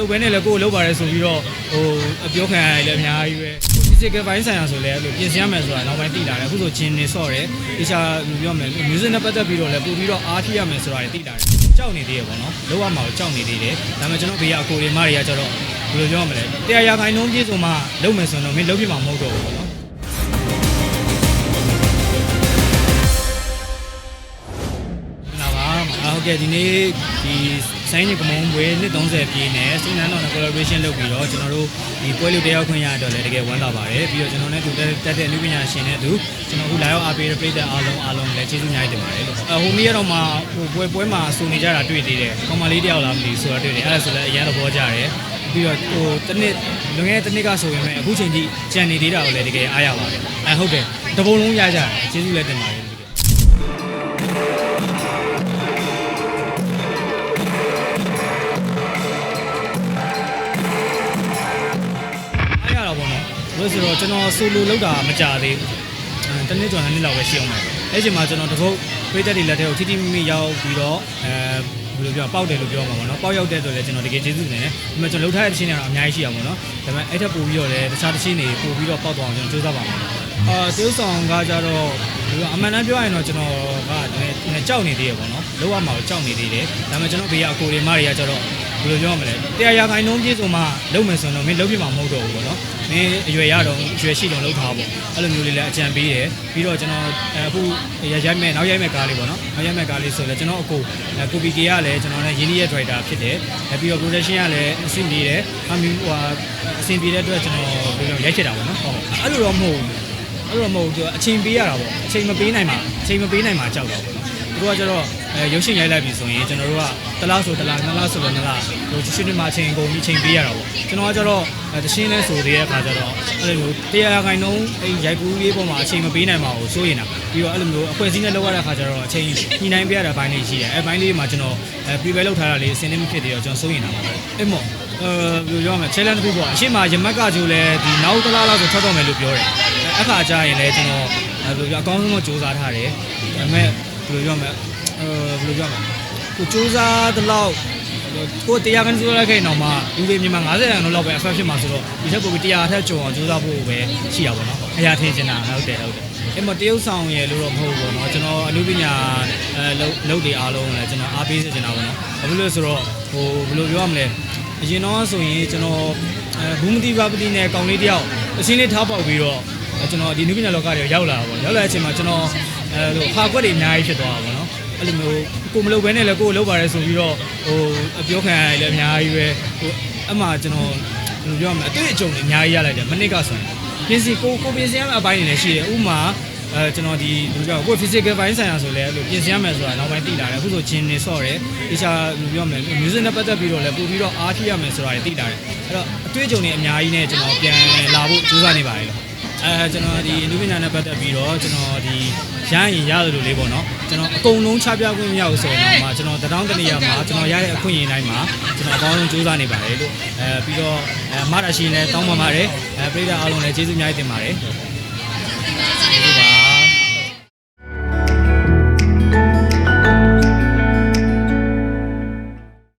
လုပ်ဘဲနဲ့လည်းကိုယ်လုပ်ပါတယ်ဆိုပြီးတော့ဟိုအပြောခံရလည်းအများကြီးပဲ physical ဘိုင်းဆိုင်ရာဆိုလည်းအဲ့လိုပြင်ဆင်ရမယ်ဆိုတာနောက်ပိုင်းသိလာတယ်အခုဆိုဂျင်းနေဆော့တယ်တခြားပြောမယ် music နဲ့ပတ်သက်ပြီးတော့လည်းပို့ပြီးတော့အားထိရမယ်ဆိုတာလည်းသိလာတယ်ကြောက်နေသေးရပေါ့နော်လောက်ရမှာကိုကြောက်နေသေးတယ်ဒါပေမဲ့ကျွန်တော်ဘေးကအကိုတွေမတွေကကျတော့ဘယ်လိုပြောရမလဲတရားရာခိုင်နှုန်းပြည့်စုံမှလုပ်မယ်ဆိုရင်တော့မင်းလုပ်ပြမှာမဟုတ်တော့ဘူးပေါ့နော်နာပါအာဟုတ်ကဲ့ဒီနေ့ဒီ ဆိုင်းနေကမုံဘွေနှစ်30ပြည့်နဲ့စိန်နန်းတော်နဲ့ collaboration လုပ်ပြီးတော့ကျွန်တော်တို့ဒီပွဲလူတယောက်ခွင့်ရတော့လည်းတကယ်ဝမ်းသာပါတယ်ပြီးတော့ကျွန်တော်နဲ့တူတက်တက်တဲ့အနုပညာရှင်နဲ့အတူကျွန်တော်အခုလာရောက်အားပေးတဲ့ပြည်သက်အားလုံးအားလုံးလည်းကျေးဇူးများတင်ပါတယ်လို့အဟိုနေ့ကတော့မှဟိုပွဲပွဲမှာစုနေကြတာတွေ့သေးတယ်ကောင်မလေးတယောက်လားမသိဘူးဆိုတော့တွေ့တယ်အဲ့ဒါဆိုလည်းအရင်တော့ဘောကြတယ်ပြီးတော့ဟိုတစ်နှစ်လွန်ခဲ့တဲ့တစ်နှစ်ကဆိုရင်လည်းအခုချိန်ကြီးကြံနေသေးတာကိုလည်းတကယ်အားရပါတယ်အဲဟုတ်တယ်တပုံလုံးရကြတယ်ကျေးဇူးလည်းတင်ပါတယ်တကယ် လို့ဆိုတော့ကျွန်တော်ဆိုလိုလောက်တာမကြသေးဘူးတနည်းကျော်နှစ်နှစ်လောက်ပဲရှိအောင်မယ်အဲ့ချိန်မှာကျွန်တော်တပုတ်ပြည်သက်တွေလက်ထဲကိုထိထိမိမိရောက်ပြီးတော့အဲဘယ်လိုပြောပေါက်တယ်လို့ပြောမှာပေါ့နော်ပေါက်ရောက်တဲ့ဆိုလည်းကျွန်တော်တကယ်ကျေးဇူးတင်တယ်ဒါပေမဲ့ကျွန်တော်လှုပ်ထားတဲ့တခြင်းတွေတော့အများကြီးရှိအောင်ပေါ့နော်ဒါပေမဲ့အဲ့ထက်ပိုပြီးတော့လည်းတခြားတခြင်းတွေပိုပြီးတော့ပေါက်သွားအောင်ကျွန်တော်ကြိုးစားပါမယ်အာတေးဆောင်ကကြတော့အမှန်တမ်းပြောရရင်တော့ကျွန်တော်ကလည်းကြောက်နေသေးရပေါ့နော်လောက်ရမှာကိုကြောက်နေသေးတယ်ဒါပေမဲ့ကျွန်တော်ဘေးကအကိုတွေမတွေကကြတော့ ဘယ်လိုပြောရမလဲတရားရာခိုင်နှုန်းပြည့်စုံမှလုပ်မယ်ဆိုရင်တော့မင်းလုပ်ပြမှာမဟုတ်တော့ဘူးပေါ့နော်မင်းအရွယ်ရတော့အရွယ်ရှိတော့လောက်ထားပေါ့အဲ့လိုမျိုးလေးလည်းအကြံပေးတယ်ပြီးတော့ကျွန်တော်အခုရရိုက်မဲ့နောက်ရိုက်မဲ့ကားလေးပေါ့နော်နောက်ရိုက်မဲ့ကားလေးဆိုလည်းကျွန်တော်အကိုကိုပီကေကလည်းကျွန်တော်နဲ့ရင်းနှီးရဲ့ driver ဖြစ်တယ်ပြီးတော့ production ကလည်းအဆင်ပြေတယ်အမျိုးဟိုအဆင်ပြေတဲ့အတွက်ကျွန်တော်ဘယ်လိုရိုက်ချစ်တာပေါ့နော်ဟုတ်အဲ့လိုတော့မဟုတ်ဘူးအဲ့လိုတော့မဟုတ်ဘူးအချိန်ပေးရတာပေါ့အချိန်မပေးနိုင်မှာအချိန်မပေးနိုင်မှာကြောက်တာပေါ့နော်သူ တို့ကကျတော့အဲရုပ်ရှင်ရိုက်လိုက်ပြီဆိုရင်ကျွန်တော်တို့ကတစ်လားဆိုတစ်လားနှစ်လားဆိုတော့နှစ်လားဟိုရှင်တွေမှာအချိန်ကုန်ပြီးအချိန်ပေးရတာပေါ့ကျွန်တော်ကကျတော့တရှင်းလဲဆိုသေးတဲ့အခါကျတော့အဲ့လိုမျိုးတရားခိုင်နှုန်းအဲ့ရိုက်ကူးရေးပေါ်မှာအချိန်မပေးနိုင်ပါဘူးစိုးရင်တာပြီးတော့အဲ့လိုမျိုးအဖွဲစည်းနဲ့လောက်ရတဲ့အခါကျတော့အချိန်ညှိနှိုင်းပေးရတဲ့ဘိုင်းလေးရှိတယ်အဲ့ဘိုင်းလေးမှာကျွန်တော်အဲ prepare လုပ်ထားတာလေးအစင်းနေမဖြစ်သေးတော့ကျွန်တော်စိုးရင်တာပါအဲ့မော်အဲဘယ်လိုပြောမလဲ challenge တစ်ခုပေါ့အရှိမရမက်ကကြိုလဲဒီနောက်တစ်လားလောက်ဆိုထွက်တော့မယ်လို့ပြောတယ်အဲ့အခါကျရင်လည်းကျွန်တော်အဲဘယ်လိုပြောအကောင်းဆုံးတော့စူးစမ်းထားတယ်ဒါပေမဲ့ ဘယ်လိုပြောမလဲအဲဘယ်လိုပြောမလဲကိုစူးစမ်းတဲ့လောက်ကိုတရားကန်စိုးရခဲ့တော့မှလူတွေမြန်မာ90ရာခိုင်နှုန်းလောက်ပဲ affect ဖြစ်မှာဆိုတော့ဒီထက်ပိုပြီးတရားထက်ကြုံအောင်ကြိုးစားဖို့ပဲရှိရပါတော့။အရာထင်ချင်တာဟုတ်တယ်ဟုတ်တယ်။အဲ့မတရုပ်ဆောင်ရဲ့လို့တော့မဟုတ်ဘူးပေါ့နော်ကျွန်တော်အနုပညာအဲလုပ်တွေအားလုံးလည်းကျွန်တော်အားပေးစေချင်တာပေါ့နော်။ဘာဖြစ်လို့လဲဆိုတော့ဟိုဘယ်လိုပြောရမလဲအရင်တော့ဆိုရင်ကျွန်တော်အဲဘူးမတိပါပတိနဲ့ကောင်လေးတယောက်အစင်းလေးထားပေါက်ပြီးတော့ကျွန်တော်ဒီနုပညာလောကတွေရောက်လာတာပေါ့ရောက်လာတဲ့အချိန်မှာကျွန်တော် အဲလိုဟာကွက်တွေအများကြီးဖြစ်သွားတာပေါ့နော်။အဲ့လိုမျိုးကိုမလုပ်ဘဲနဲ့လည်းကိုယ်လုပ်ပါတယ်ဆိုပြီးတော့ဟိုအပြောခံရလည်းအများကြီးပဲဟိုအမှကျွန်တော်ဘယ်လိုပြောရမလဲအတွေ့အကြုံတွေအများကြီးရလိုက်တယ်မနစ်ကဆိုရင်ပြင်စီကိုကိုပြင်စီရမယ့်အပိုင်းတွေလည်းရှိတယ်ဥပမာအဲကျွန်တော်ဒီဘယ်လိုပြောကို physical ဘိုင်းဆိုင်ရာဆိုလည်းအဲ့လိုပြင်ဆင်ရမယ်ဆိုတာနောက်ပိုင်းသိလာတယ်အခုဆိုဂျင်းနေဆော့တယ်တခြားဘယ်လိုပြောမလဲ music နဲ့ပတ်သက်ပြီးတော့လည်းပို့ပြီးတော့အားထိရမယ်ဆိုတာတွေသိလာတယ်အဲ့တော့အတွေ့အကြုံတွေအများကြီးနဲ့ကျွန်တော်ပြန်လာဖို့ကြိုးစားနေပါတယ်လို့ အဲကျွန်တော်ဒီလူပညာနဲ့ပတ်သက်ပြီးတော့ကျွန်တော်ဒီရရင်ရတယ်လို့လေးပေါ့နော်ကျွန်တော်အကုန်လုံးချပြခွင့်မရဘူးဆိုရင်တော့မှကျွန်တော်တထောင်တနေရာမှာကျွန်တော်ရတဲ့အခွင့်အရေးတိုင်းမှာကျွန်တော်အကောင်းဆုံးကြိုးစားနေပါတယ်လို့အဲပြီးတော့အဲမတ်အရှိန်နဲ့တောင်းပန်ပါတယ်အဲပြည်သူအားလုံးလည်းကျေးဇူးအများကြီးတင်ပါတယ်ကျေးဇူးပါ